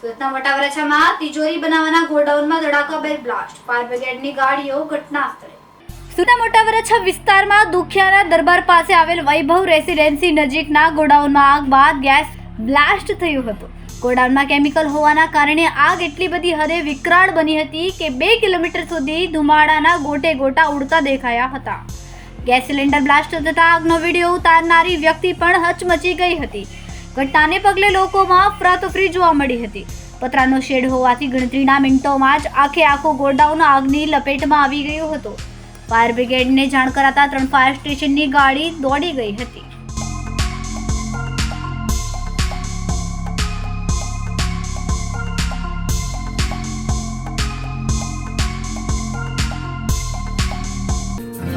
સુરતના વટાવરાછામાં તિજોરી બનાવવાના ગોડાઉનમાં ધડાકાભેર બ્લાસ્ટ. ફાયર બ્રિગેડની ગાડીઓ ઘટના સ્થળે. સુરતના મોટાવરાછા વિસ્તારમાં દુખિયાના દરબાર પાસે આવેલ વૈભવ રેસિડેન્સી નજીકના ગોડાઉનમાં આગ બાદ ગેસ બ્લાસ્ટ થયું હતું. ગોડાઉનમાં કેમિકલ હોવાના કારણે આગ એટલી બધી હદે વિકરાળ બની હતી કે બે કિલોમીટર સુધી ધુમાડાના ગોટે ગોટા ઉડતા દેખાયા હતા. ગેસ સિલિન્ડર બ્લાસ્ટ થતા આગનો વીડિયો ઉતારનારી વ્યક્તિ પણ હચમચી ગઈ હતી. ઘટનાને પગલે લોકોમાં અફરાતફરી જોવા મળી હતી. પતરાનો શેડ હોવાથી ગણતરીના મિનિટોમાં જ આખે આખો ગોડાઉન આગની લપેટમાં આવી ગયો હતો. ફાયર બ્રિગેડને જાણ કરાતા ત્રણ ફાયર સ્ટેશનની ગાડી દોડી ગઈ હતી.